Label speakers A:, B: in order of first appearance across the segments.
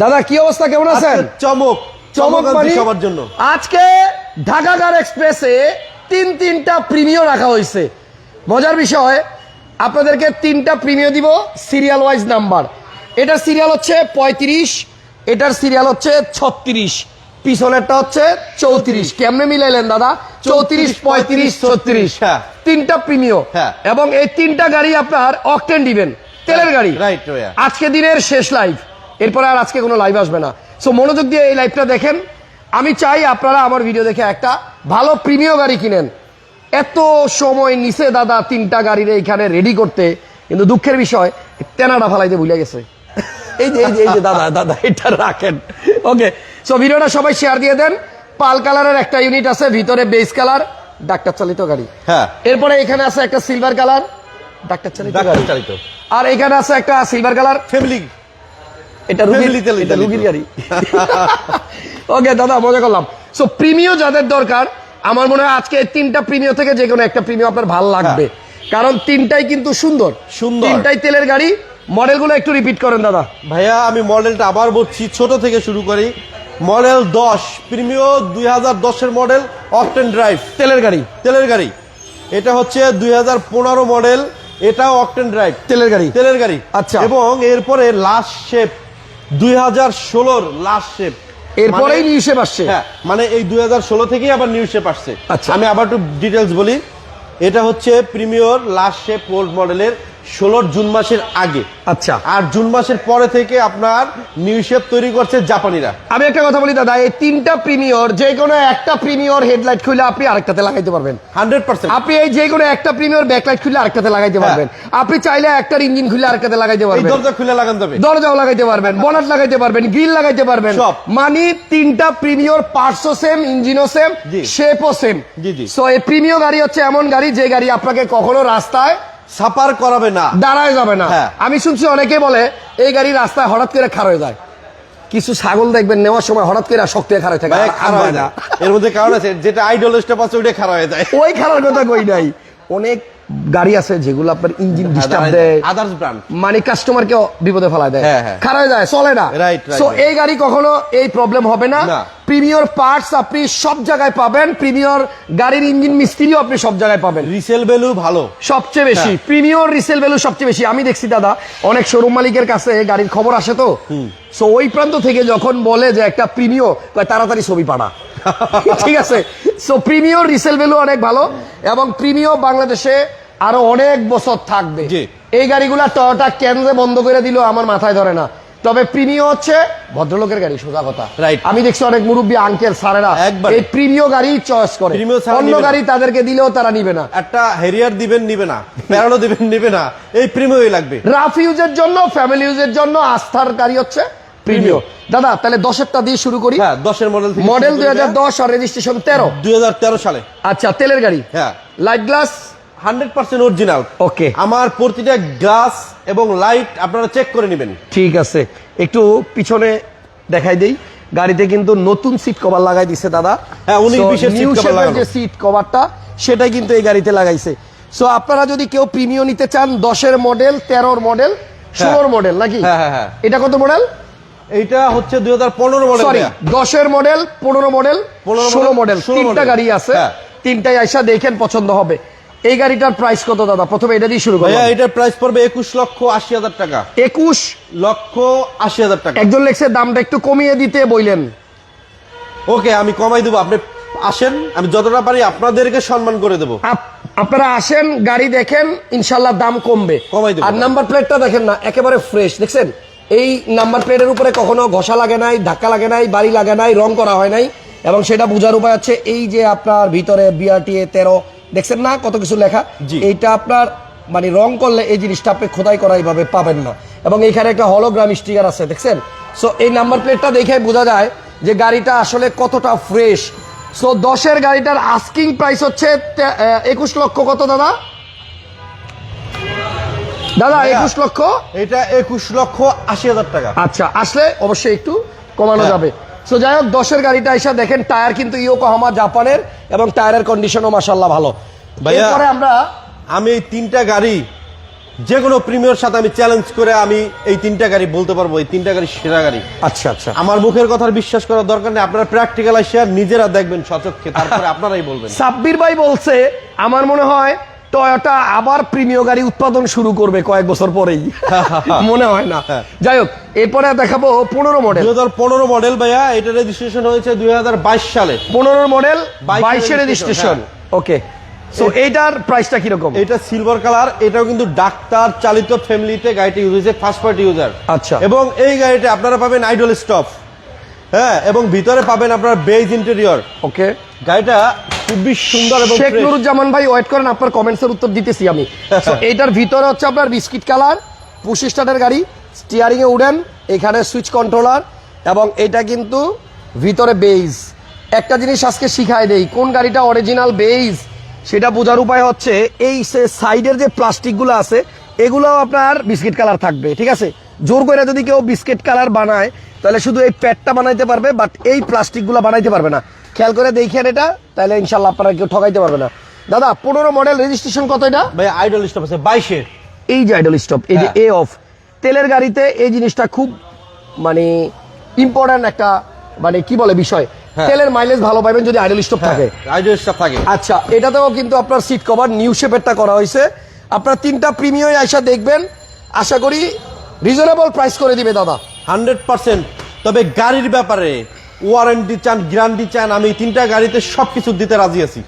A: দাদা কি অবস্থা? কেমন আছেন?
B: চমক
A: চমক
B: সবার জন্য।
A: আজকে ঢাকা কার এক্সপ্রেসে তিন তিনটা প্রিমিয় রাখা হয়েছে। মজার বিষয় আপনাদেরকে তিনটা প্রিমিয় দিব সিরিয়াল ওয়াইজ নাম্বার। এটার সিরিয়াল হচ্ছে পঁয়ত্রিশ এটার সিরিয়াল হচ্ছে ছত্রিশ পিছনেরটা হচ্ছে চৌত্রিশ। কেমনে মিলাইলেন দাদা? চৌত্রিশ পঁয়ত্রিশ ছত্রিশ
B: হ্যাঁ।
A: তিনটা প্রিমিয়
B: হ্যাঁ।
A: এবং এই তিনটা গাড়ি আপনার অকটেন দিবেন। তেলের গাড়ি। আজকে দিনের শেষ লাইভ। এরপরে আর আজকে কোনো লাইভ আসবে না। সো মনোযোগ দিয়ে এই লাইভটা দেখেন। আমি চাই আপনারা আমার ভিডিও দেখে একটা ভালো প্রিমিয় গাড়ি কিনেন। এত সময় নিচে দাদা তিনটা গাড়ির এইখানে রেডি করতে। কিন্তু দুঃখের বিষয় তেনাটা ফালাইতে ভুলে গেছে। এই যে এই যে এই যে দাদা দাদা এটা রাখেন। ওকে সো ভিডিওটা সবাই শেয়ার দিয়ে দেন। পাল কালারের একটা ইউনিট আছে ভিতরে বেস কালার ডাক্তার চালিত গাড়ি।
B: হ্যাঁ।
A: এরপরে এখানে আছে একটা সিলভার কালার ডাক্তার চালিত গাড়ি।
B: চালিত।
A: আর এখানে আছে একটা সিলভার কালার
B: ফ্যামিলি
A: এটা রুগীর এটা রুগীর গাড়ি। ওকে দাদা মজা করলাম। সো প্রিমিয় যাদের দরকার আমার মনে হয় আজকে তিনটা প্রিমিয় থেকে যে কোনো একটা প্রিমিয় আপনার ভালো লাগবে। কারণ তিনটাই কিন্তু সুন্দর।
B: হ্যাঁ। সুন্দর।
A: তিনটাই তেলের গাড়ি। মডেলগুলো একটু রিপিট করেন দাদা।
B: ভাইয়া আমি মডেলটা আবার বলছি ছোট থেকে শুরু করি। মডেল দশ প্রিমিও দুই হাজার দশের মডেল অকটেন ড্রাইভ
A: তেলের গাড়ি।
B: তেলের গাড়ি। এটা হচ্ছে দুই হাজার পনেরো মডেল এটাও অকটেন ড্রাইভ
A: তেলের গাড়ি।
B: তেলের গাড়ি।
A: আচ্ছা।
B: এবং এরপরে লাস্ট শেপ দুই হাজার ষোলোর লাস্ট শেপ
A: এরপরেই নিউ শেপ আসছে?
B: হ্যাঁ মানে এই দুই হাজার ষোলো থেকেই আবার নিউ শেপ আসছে।
A: আচ্ছা।
B: আমি আবার একটু ডিটেলস বলি। এটা হচ্ছে প্রিমিয়র লাস্ট শেপ ওল্ড মডেলের ষোলোর জুন মাসের আগে।
A: আচ্ছা।
B: আর জুন মাসের পরে থেকে আপনার নিউ শেপ তৈরি করছে জাপানিরা।
A: আমি একটা কথা বলি দাদা এই তিনটা প্রিমিয়র যে কোনো একটা প্রিমিয়র হেডলাইট খুলে আপনি আরেকটাতে লাগাইতে পারবেন।
B: Hundred percent.
A: আপনি এই যে কোনো একটা প্রিমিয়র ব্যাকলাইট খুলে আরেকটাতে লাগাইতে
B: হ্যাঁ।
A: পারবেন। আপনি চাইলে একটার ইঞ্জিন খুলে আরেকটাতে লাগাইতে পারবেন।
B: দরজা খুলে লাগান যাবে।
A: দরজাও লাগাইতে পারবেন বনাট লাগাইতে পারবেন গ্রিল লাগাইতে পারবেন।
B: সব।
A: মানে তিনটা প্রিমিয়র পার্টসও সেম ইঞ্জিনও সেম। শেপও সেম
B: জি, জি।
A: সো এই প্রিমিয় গাড়ি হচ্ছে এমন গাড়ি যে গাড়ি আপনাকে কখনো রাস্তায়
B: সাপার করাবে না।
A: দাঁড়ায় যাবে না।
B: হ্যাঁ।
A: আমি শুনছি অনেকে বলে এই গাড়ি রাস্তায় হঠাৎ করে খার হয়ে যায়। কিছু ছাগল দেখবেন নেওয়ার সময় হঠাৎ করে শক্ত খারাপ থাকে। হয় না।
B: এর মধ্যে কারণ আছে যেটা আইডল স্টেপ আছে ওইটা খারাপ হয়ে যায়।
A: ওই খারাপ কথা কই নাই। অনেক গাড়ি আছে যেগুলো আপনার ইঞ্জিন ডিস্টার্ব দেয়।
B: আদার্স ব্র্যান্ড
A: মানে কাস্টমারকে বিপদে ফেলায় দেয়।
B: হ্যাঁ, হ্যাঁ।
A: খারাপ হয়ে যায় চলে না. এই গাড়ি কখনো এই প্রবলেম হবে না। প্রিমিয়র পার্টস আপনি সব জায়গায় পাবেন। প্রিমিয়র গাড়ির ইঞ্জিন মিস্ত্রিও আপনি সব জায়গায় পাবেন।
B: রিসেল ভ্যালু ভালো।
A: সবচেয়ে বেশি।
B: হ্যাঁ।
A: প্রিমিয়র রিসেল ভ্যালু সবচেয়ে বেশি। আমি দেখছি দাদা অনেক শোরুম মালিকের কাছে গাড়ির খবর আসে তো। সো ওই প্রান্ত থেকে যখন বলে যে একটা প্রিমিয় তাড়াতাড়ি ছবি পাঠা ঠিক আছে? সো প্রিমিয়র রিসেল ভ্যালু অনেক ভালো এবং প্রিমিয় বাংলাদেশে আরও অনেক বছর থাকবে। এই গাড়িগুলা টয়োটা কেন যে বন্ধ করে দিল আমার মাথায় ধরে না। তবে প্রিমিয় হচ্ছে ভদ্রলোকের গাড়ি সোজা কথা. আমি দেখছি অনেক মুরব্বী আঙ্কেল
B: একবারে।
A: এই প্রিমিয় গাড়ি চয়েস করে। অন্য গাড়ি তাদেরকে দিলেও তারা নিবে না।
B: একটা হেরিয়ার দিবেন নিবে না। প্যারানো দিবেন নিবে না। এই প্রিমিয়ই লাগবে।
A: রাফ ইউজের জন্য ফ্যামিলি ইউজের জন্য আস্থার গাড়ি হচ্ছে প্রিমিয় দাদা তাহলে দশেরটা দিয়ে শুরু করি।
B: হ্যাঁ দশের মডেল
A: মডেল দুই হাজার দশ আর রেজিস্ট্রেশন তেরো।
B: দুই হাজার তেরো সালে।
A: আচ্ছা তেলের গাড়ি।
B: হ্যাঁ।
A: Light glass
B: hundred percent original
A: okay
B: আমার প্রতিটা গ্লাস এবং লাইট আপনারা চেক করে নেবেন।
A: ঠিক আছে। একটু পিছনে দেখাই দেই। গাড়িতে কিন্তু নতুন সিট কভার লাগাই দিছে দাদা।
B: হ্যাঁ, 19 20 এর
A: নিউ
B: seat লাগানো।
A: যে সিট কভারটা সেটাই কিন্তু এই গাড়িতে লাগাইছে। সো আপনারা যদি কেউ প্রিমিয় নিতে চান দশের মডেল তেরোর মডেল ষোলোর মডেল নাকি?
B: হ্যাঁ, হ্যাঁ, হ্যাঁ।
A: এটা কত মডেল
B: এইটা হচ্ছে দুই হাজার পনেরো মডেল
A: সরি দশের মডেল পনেরো মডেল
B: 15
A: ষোলো
B: model,
A: মডেল
B: 16
A: তিনটা গাড়ি আছে।
B: হ্যাঁ।
A: তিনটাই আইসা দেখেন পছন্দ হবে। এই গাড়িটার প্রাইস কত দাদা? প্রথমে এটা দিয়ে শুরু করব
B: এটার প্রাইস পড়বে একুশ লক্ষ আশি হাজার টাকা।
A: একুশ?
B: লক্ষ আশি হাজার টাকা।
A: একজন লেখছে দামটা একটু কমিয়ে দিতে বইলেন।
B: ওকে আমি কমাই দেবো। আপনি আসেন আমি যতটা পারি আপনাদেরকে সম্মান করে দেবো।
A: আপনারা আসেন গাড়ি দেখেন ইনশাল্লাহ দাম কমবে।
B: কমাই দেবো।
A: আর নাম্বার প্লেটটা দেখেন না একেবারে ফ্রেশ দেখছেন? এই নাম্বার প্লেটের উপরে কখনো ঘষা লাগে নাই ধাক্কা লাগে নাই বাড়ি লাগে নাই রং করা হয় নাই। এবং সেটা বোঝার উপায় হচ্ছে এই যে আপনার ভিতরে বিআরটিএ তেরো দেখছেন না কত কিছু লেখা। এইটা আপনার মানে রং করলে এই জিনিসটা আপনি খোদাই করা এইভাবে পাবেন না। এবং এইখানে একটা হলোগ্রাম স্টিকার আছে দেখছেন? সো এই নাম্বার প্লেটটা দেখে বোঝা যায় যে গাড়িটা আসলে কতটা ফ্রেশ সো দশের গাড়িটার আস্কিং প্রাইস হচ্ছে একুশ লক্ষ কত দাদা? দাদা একুশ লক্ষ?
B: এটা একুশ লক্ষ আশি হাজার টাকা।
A: আচ্ছা আসলে অবশ্যই একটু কমানো
B: হ্যাঁ।
A: যাবে। সো যাই হোক দশের গাড়িটা এসে দেখেন টায়ার কিন্তু ইয়োকোহামা জাপানের এবং টায়ারের কন্ডিশনও মাসাল্লাহ ভালো। এরপরে আমরা
B: আমি এই তিনটা গাড়ি যে কোনো প্রিমিয়র সাথে আমি চ্যালেঞ্জ করে আমি এই তিনটা গাড়ি বলতে পারব এই তিনটা গাড়ি সেরা গাড়ি।
A: আচ্ছা আচ্ছা।
B: আমার মুখের কথা বিশ্বাস করার দরকার নেই আপনারা প্র্যাকটিক্যাল শেয়ার নিজেরা দেখবেন সচক্ষে তারপরে আপনারাই বলবেন।
A: সাব্বির ভাই বলছে আমার মনে হয় টয়োটা আবার প্রিমিয় গাড়ি উৎপাদন শুরু করবে কয়েক বছর পরেই। মনে হয় না।
B: হ্যাঁ।
A: যাই হোক এরপরে দেখাবো পনেরো মডেল
B: দুই পনেরো মডেল ভাইয়া এটা রেজিস্ট্রেশন হয়েছে দুই হাজার বাইশ সালে।
A: পনেরো মডেল
B: বাইশের
A: রেজিস্ট্রেশন ওকে সো প্রাইসটা কীরকম?
B: এটা সিলভার কালার এটাও কিন্তু ডাক্তার চালিত ফ্যামিলিতে গাড়িটি ইউজ হয়েছে ফার্স্ট পার্টি ইউজার
A: আচ্ছা।
B: এবং এই গাড়িতে আপনারা পাবেন আইডল স্টপ হ্যাঁ এবং ভিতরে পাবেন আপনার বেজ ইন্টেরিয়র
A: ওকে
B: গাড়িটা খুবই সুন্দর এবং
A: শেখ। নুরুজ্জামান ভাই ওয়েট করেন আপনার কমেন্টসের উত্তর দিতেছি আমি। So, এইটার ভিতরে হচ্ছে আপনার বিস্কিট কালার পুশ স্টার্টের গাড়ি স্টিয়ারিং এ উডেন এখানে সুইচ কন্ট্রোলার এবং এটা কিন্তু ভিতরে বেইজ একটা জিনিস আজকে শিখাই দেই কোন গাড়িটা অরিজিনাল বেইজ সেটা বোঝার উপায় হচ্ছে এই সাইডের যে প্লাস্টিকগুলো আছে এগুলো আপনার বিস্কিট কালার থাকবে ঠিক আছে? জোর করে যদি কেউ বিস্কিট কালার বানায় তাহলে শুধু এই প্যাডটা বানাইতে পারবে বাট এই প্লাস্টিকগুলো বানাইতে পারবে না। খেয়াল করে দেখেন এটা তাহলে ইনশাল্লাহ আপনারা কেউ ঠকাইতে পারবে না। দাদা পনেরো মডেল রেজিস্ট্রেশন কত এটা?
B: ভাই আইডল স্টপ আছে বাইশের
A: এই যে আইডল স্টপ এই যে এ অফ তেলের গাড়িতে এই জিনিসটা খুব মানে ইম্পর্ট্যান্ট একটা মানে কি বলে বিষয়।
B: হ্যাঁ।
A: তেলের মাইলেজ ভালো পাবেন যদি আইডল স্টপ থাকে।
B: আইডল স্টপ থাকে।
A: আচ্ছা এটাতেও কিন্তু আপনার সিট কভার নিউ শেপেরটা করা হয়েছে। আপনার তিনটা প্রিমিয়াম আইসা দেখবেন। আশা করি রিজনেবল প্রাইস করে দিবে দাদা।
B: হান্ড্রেড পার্সেন্ট তবে গাড়ির ব্যাপারে ওয়ারেন্টি চান গ্যারান্টি চান আমি তিনটা গাড়িতে সবকিছু দিতে রাজি আছি।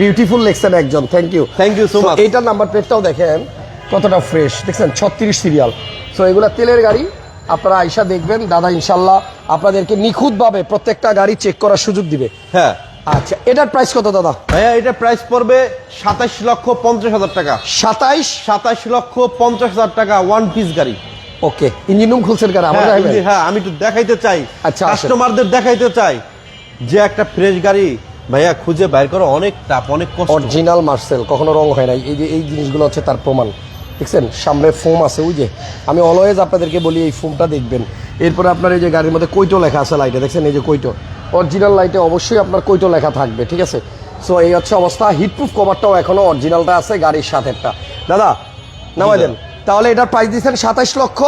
A: বিউটিফুল লেখছেন একজন thank you
B: thank you so much
A: এইটার নাম্বার প্লেটটাও দেখেন কতটা ফ্রেশ দেখছেন ছত্রিশ সিরিয়াল সো এগুলা তেলের গাড়ি আপনারা আইসা দেখবেন দাদা ইনশাল্লাহ আপনাদেরকে নিখুঁতভাবে প্রত্যেকটা গাড়ি চেক করার সুযোগ দিবে।
B: হ্যাঁ।
A: আচ্ছা এটার প্রাইস কত দাদা?
B: ভাইয়া এটা প্রাইস পড়বে সাতাশ লক্ষ পঞ্চাশ হাজার টাকা।
A: সাতাইশ?
B: সাতাশ লক্ষ পঞ্চাশ হাজার টাকা ওয়ান পিস গাড়ি।
A: ওকে ইঞ্জিন রুম খুলছেন কারা আমার
B: হ্যাঁ, হ্যাঁ আমি একটু দেখাইতে চাই।
A: আচ্ছা।
B: কাস্টমারদের দেখাইতে চাই। যে একটা ফ্রেশ গাড়ি ভাইয়া খুঁজে বাইর করা অনেক টাপ অনেক কষ্ট।
A: অরিজিনাল মার্সেল কখনো রং হয় নাই। এই যে এই জিনিসগুলো হচ্ছে তার প্রমাণ। দেখছেন? সামনে ফোম আছে ওই যে। আমি অলওয়েজ আপনাদেরকে বলি এই ফোমটা দেখবেন। এরপরে আপনার এই যে গাড়ির মধ্যে কৈটো লেখা আছে লাইটে দেখছেন? এই যে কৈটো। অরিজিনাল লাইটে অবশ্যই আপনার কৈটো লেখা থাকবে ঠিক আছে? সো এই হচ্ছে অবস্থা। হিটপ্রুফ কভারটাও এখনও অরিজিনালটা আছে গাড়ির সাথেটা দাদা নামাই দেন। তাহলে এটার প্রাইস দিচ্ছেন সাতাইশ লক্ষ।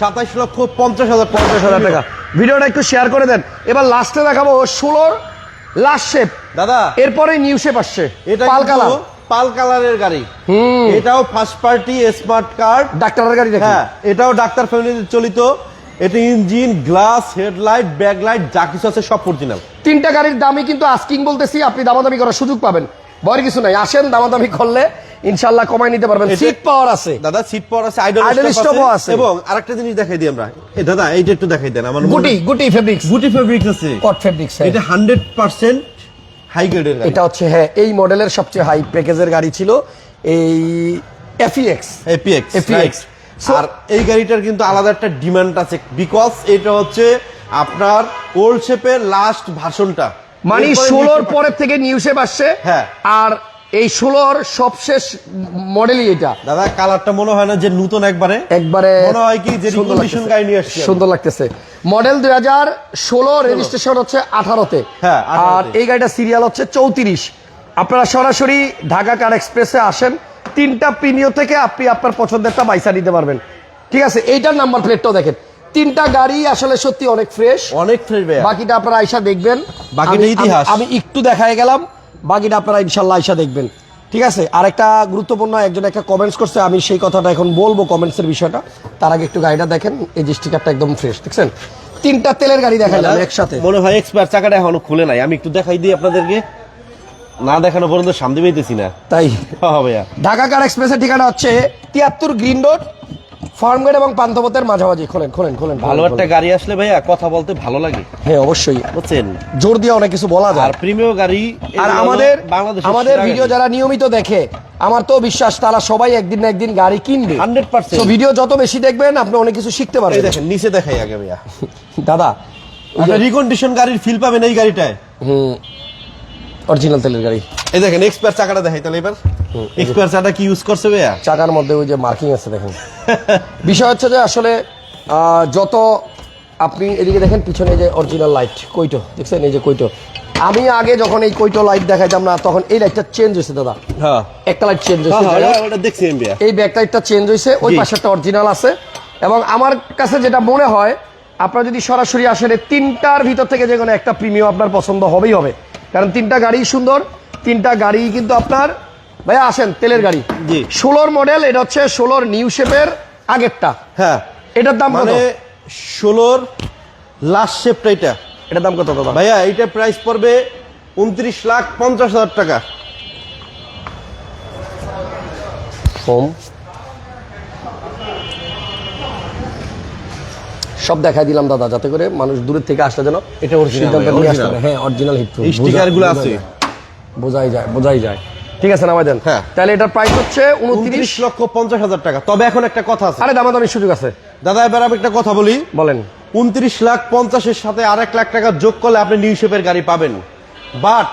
B: সাতাশ লক্ষ পঞ্চাশ হাজার
A: পঞ্চাশ হাজার টাকা। ভিডিওটা একটু শেয়ার করে দেন। এবার লাস্টে দেখাবো ষোলোর লাস্ট শেপ
B: দাদা
A: এরপরে নিউ শেপ আসছে
B: এটা
A: পাল কালার।
B: পাল কালারের গাড়ি। এটাও ফার্স্ট পার্টি স্মার্ট কার্ড
A: ডাক্তারের গাড়ি
B: হ্যাঁ এটাও ডাক্তার ফ্যামিলিতে চলিত। এটা ইঞ্জিন গ্লাস হেডলাইট ব্যাকলাইট যা কিছু আছে সব অরিজিনাল
A: তিনটা গাড়ির দামই কিন্তু আস্কিং বলতেছি আপনি দামাদামি করার সুযোগ পাবেন। ভয়ের কিছু নাই। আসেন দামাদামি করলে ইনশাল্লাহ কমাই নিতে পারবেন। সিট পাওয়ার আছে।
B: দাদা সিট পাওয়ার আছে আইডল স্টপ আছে। এবং আরেকটা জিনিস দেখাই দিই আমরা। এই দাদা এইটা একটু দেখাই দেন আমার
A: গুটি গুটি ফেব্রিক্স
B: গুটি ফেব্রিক্স আছে।
A: কট ফেব্রিক্স
B: এটা হান্ড্রেড পার্সেন্ট হাই গ্রেডের গাড়ি।
A: এটা হচ্ছে হ্যাঁ এই মডেলের সবচেয়ে হাই প্যাকেজের গাড়ি ছিল। এই এফিএক্স
B: এপিএক্স
A: FEX
B: আর এই গাড়িটার কিন্তু আলাদা একটা ডিমান্ড আছে বিকজ এটা হচ্ছে আপনার ওল্ড শেপের লাস্ট ভার্সনটা
A: মানে ষোলোর পরের থেকে নিউ শেপ আসছে।
B: হ্যাঁ।
A: আর এই ষোলোর সবশেষ মডেলই এটা।
B: দাদা কালারটা মনে হয় না যে নতুন একবারে।
A: একবারে
B: মনে হয় কি যে
A: লাগতেছে।
B: গাড়ি নিয়ে আসছি।
A: সুন্দর লাগতেছে। মডেল দুই হাজার ষোলো রেজিস্ট্রেশন হচ্ছে আঠারোতে।
B: হ্যাঁ,
A: আর এই গাড়িটা সিরিয়াল হচ্ছে চৌত্রিশ। আপনারা সরাসরি ঢাকা কার এক্সপ্রেসে আসেন। তিনটা প্রিমিয় থেকে আপনি আপনার পছন্দেরটা বাইসা নিতে পারবেন। ঠিক আছে এইটার নাম্বার প্লেটটাও দেখেন। তিনটা গাড়ি আসলে সত্যি অনেক ফ্রেশ
B: অনেক ফ্রেশ
A: বাকিটা আপনারা আইসা দেখবেন।
B: বাকিটা ইতিহাস।
A: আমি- একটু দেখায় গেলাম বাকিটা আপনারা ইনশাল্লাহ আইসা দেখবেন। ঠিক আছে? আরেকটা গুরুত্বপূর্ণ একজন একটা কমেন্টস করছে আমি সেই কথাটা এখন বলব কমেন্টসের বিষয়টা। তার আগে একটু গাড়িটা দেখেন এই যে স্টিকারটা একদম ফ্রেশ দেখছেন? তিনটা তেলের গাড়ি দেখাইলাম একসাথে।
B: মনে হয় এক্সপায়ার চাকাটা এখনও খুলে নাই। আমি একটু দেখাই দিই আপনাদেরকে। না দেখানো পর্যন্ত সামনে পেতেছি না।
A: তাই?
B: হ্যাঁ ভাইয়া।
A: ঢাকা কার এক্সপ্রেসের ঠিকানা হচ্ছে তিয়াত্তর গ্রিন রোড ফার্মগেট এবং পান্থপথের মাঝামাঝি। খোলেন খোলেন খোলেন
B: ভালো একটা গাড়ি আসলে ভাইয়া কথা বলতে ভালো লাগে।
A: হ্যাঁ অবশ্যই।
B: বুঝছেন?
A: জোর দিয়ে অনেক কিছু বলা যায়।
B: আর প্রিমিয় গাড়ি
A: আর আমাদের আমাদের ভিডিও যারা নিয়মিত দেখে আমার তো বিশ্বাস তারা সবাই একদিন না একদিন গাড়ি কিনবে।
B: 100%
A: তো ভিডিও যত বেশি দেখবেন আপনি অনেক কিছু শিখতে পারবেন।
B: দেখেন নিচে দেখাই আগে ভাইয়া।
A: দাদা
B: আপনার রিকন্ডিশন গাড়ির ফিল পাবেন এই গাড়িটায়।
A: হুম অরিজিনাল তেলের গাড়ি।
B: এই দেখেন এক্সপায়ার চাকাটা দেখাই তাহলে এবার। এক্সপায়ার চাকাটা কি ইউজ করছে ভাইয়া?
A: চাকার মধ্যে ওই যে মার্কিং আছে দেখেন। বিষয় হচ্ছে যে আসলে যত আপনি এদিকে দেখেন পিছনে যে অরিজিনাল লাইট কইটো দেখছেন এই যে কইটো? আমি আগে যখন এই কইটো লাইট দেখাইতাম না তখন এই লাইটটা চেঞ্জ হয়েছে দাদা।
B: হ্যাঁ।
A: একটা লাইট চেঞ্জ
B: হ্যাঁ,
A: হয়েছে
B: হ্যাঁ,
A: এই ব্যাক লাইটটা চেঞ্জ হয়েছে ওই
B: জি।
A: পাশেরটা অরিজিনাল আছে। এবং আমার কাছে যেটা মনে হয় আপনারা যদি সরাসরি আসেন তিনটার ভিতর থেকে যে কোনো একটা প্রিমিয়াম আপনার পছন্দ হবেই হবে। কারণ তিনটা গাড়ি সুন্দর তিনটা গাড়ি কিন্তু আপনার ভাইয়া আসেন তেলের গাড়ি।
B: জি।
A: ষোলোর মডেল এটা হচ্ছে ষোলোর নিউ শেপের আগেরটা।
B: হ্যাঁ।
A: এটার দাম
B: মানে ষোলোর লাস্ট শেপটা এটা।
A: এটার দাম কত দাদা?
B: ভাইয়া এইটা প্রাইস পড়বে উনত্রিশ লাখ পঞ্চাশ হাজার টাকা।
A: সব দেখাই দিলাম দাদা যাতে করে মানুষ দূরের থেকে আসলে যেন
B: এটা
A: আসতে হ্যাঁ অরিজিনাল হিট
B: আছে।
A: বোঝাই যায় বোঝাই যায়। ঠিক আছে নামাই দেন।
B: হ্যাঁ।
A: তাহলে এটার প্রাইস হচ্ছে উনত্রিশ
B: লক্ষ পঞ্চাশ হাজার টাকা। তবে এখন একটা কথা আছে।
A: আরে দামাদামি সুযোগ আছে।
B: দাদা এবার আমি একটা কথা বলি।
A: বলেন।
B: উনত্রিশ লাখ পঞ্চাশের সাথে আর এক লাখ টাকা যোগ করলে আপনি নিউ শেপের গাড়ি পাবেন। বাট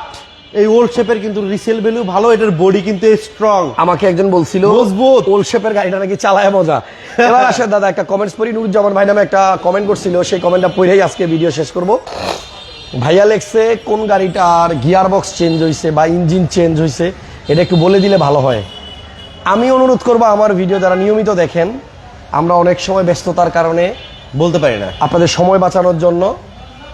B: এই ওল্ড শেপের কিন্তু রিসেল ভ্যালু ভালো এটার বডি কিন্তু স্ট্রং
A: আমাকে একজন বলছিল
B: মজবুত।
A: ওল শেপের গাড়িটা নাকি চালায় মজা? এবার আসে দাদা একটা কমেন্টস পড়ি। নুরুজ্জামান ভাই নামে একটা কমেন্ট করছিল সেই কমেন্টটা পড়েই আজকে ভিডিও শেষ করব। ভাইয়া লেখছে কোন গাড়িটার গিয়ার বক্স চেঞ্জ হয়েছে বা ইঞ্জিন চেঞ্জ হয়েছে এটা একটু বলে দিলে ভালো হয়। আমি অনুরোধ করব আমার ভিডিও যারা নিয়মিত দেখেন আমরা অনেক সময় ব্যস্ততার কারণে
B: বলতে পারি না।
A: আপনাদের সময় বাঁচানোর জন্য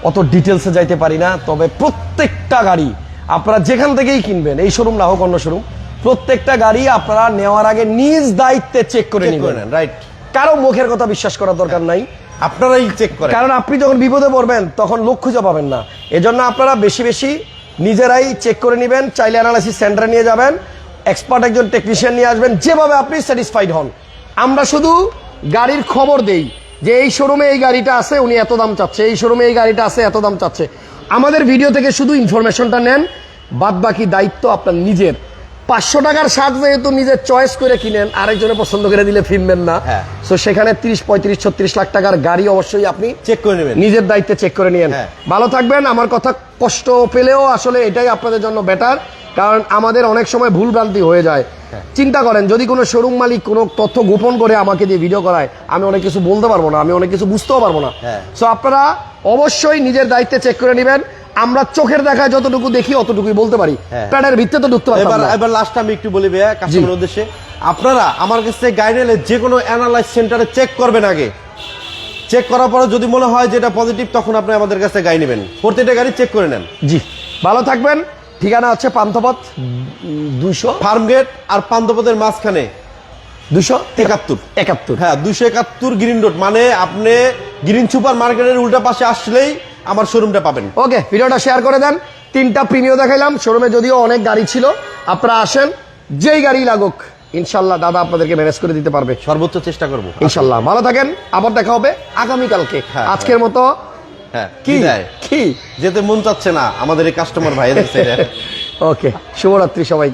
A: অত ডিটেলসে যাইতে পারি না তবে প্রত্যেকটা গাড়ি আপনারা যেখান থেকেই কিনবেন এই শোরুম না হোক অন্য শোরুম প্রত্যেকটা গাড়ি আপনারা নেওয়ার আগে নিজ দায়িত্বে চেক করে নেবেন।
B: রাইট
A: কারও মুখের কথা বিশ্বাস করার দরকার নাই।
B: আপনারাই চেক করেন।
A: কারণ আপনি যখন বিপদে পড়বেন তখন লোক খুঁজে পাবেন না। এজন্য আপনারা বেশি বেশি নিজেরাই চেক করে নেবেন, চাইলে অ্যানালাইসিস সেন্টারে নিয়ে যাবেন এক্সপার্ট একজন টেকনিশিয়ান নিয়ে আসবেন, যেভাবে আপনি স্যাটিসফাইড হন। আমরা শুধু গাড়ির খবর দেই যে এই শোরুমে এই গাড়িটা আছে, উনি এত দাম চাচ্ছে, এই শোরুমে এই গাড়িটা আছে, এত দাম চাচ্ছে। আমাদের ভিডিও থেকে শুধু ইনফরমেশনটা নেন বাদ বাকি দায়িত্ব আপনার নিজের। পাঁচশো টাকার শার্ট যেহেতু নিজের চয়েস করে কিনেন আরেকজনে পছন্দ করে দিলে ফিরবেন না
B: হ্যাঁ।
A: তো সেখানে তিরিশ পঁয়ত্রিশ ছত্রিশ লাখ টাকার গাড়ি অবশ্যই আপনি
B: চেক করে নেবেন
A: নিজের দায়িত্বে চেক করে নিয়েন
B: হ্যাঁ।
A: ভালো থাকবেন আমার কথা কষ্ট পেলেও আসলে এটাই আপনাদের জন্য বেটার কারণ আমাদের অনেক সময় ভুল ভ্রান্তি হয়ে যায়
B: হ্যাঁ।
A: চিন্তা করেন যদি কোনো শোরুম মালিক কোনো তথ্য গোপন করে আমাকে দিয়ে ভিডিও করায় আমি অনেক কিছু বলতে পারব না আমি অনেক কিছু বুঝতেও পারব না
B: হ্যাঁ।
A: সো আপনারা অবশ্যই নিজের দায়িত্বে চেক করে নেবেন আমরা চোখের দেখায় যতটুকু দেখি অতটুকুই বলতে পারি।
B: হ্যাঁ।
A: প্যাডের ভিত্তিতে তো ঢুকতে পারতাম
B: এবার এবার লাস্ট আমি একটু বলি ভাইয়া কাস্টমার উদ্দেশ্যে। আপনারা আমার কাছে গাড়ি নিলে যে কোনো অ্যানালাইজ সেন্টারে চেক করবেন আগে। চেক করার পরে যদি মনে হয় যে এটা পজিটিভ তখন আপনি আমাদের কাছে গাড়ি নেবেন। প্রত্যেকটা গাড়ি চেক করে নেন।
A: জি। ভালো থাকবেন। ঠিকানা হচ্ছে পান্থপথ দুশো
B: ফার্ম গেট আর পান্থপথের মাঝখানে।
A: দুশো
B: একাত্তর।
A: একাত্তর।
B: হ্যাঁ দুশো একাত্তর গ্রিন রোড মানে আপনি গ্রিন সুপার মার্কেটের উল্টা পাশে আসলেই আমার শোরুমটা পাবেন।
A: ওকে ভিডিওটা শেয়ার করে দেন। তিনটা প্রিমিয় দেখাইলাম। শোরুমে যদিও অনেক গাড়ি ছিল আপনারা আসেন যেই গাড়ি লাগুক ইনশাল্লাহ দাদা আপনাদেরকে ম্যানেজ করে দিতে পারবে।
B: সর্বোচ্চ চেষ্টা করব।
A: ইনশাল্লাহ ভালো থাকেন আবার দেখা হবে আগামীকালকে।
B: হ্যাঁ,
A: আজকের মতো
B: হ্যাঁ
A: কি?
B: কি দেয়
A: কি?
B: যেতে মন চাচ্ছে না আমাদের এই কাস্টমার সাইডে
A: ওকে শুভরাত্রি সবাই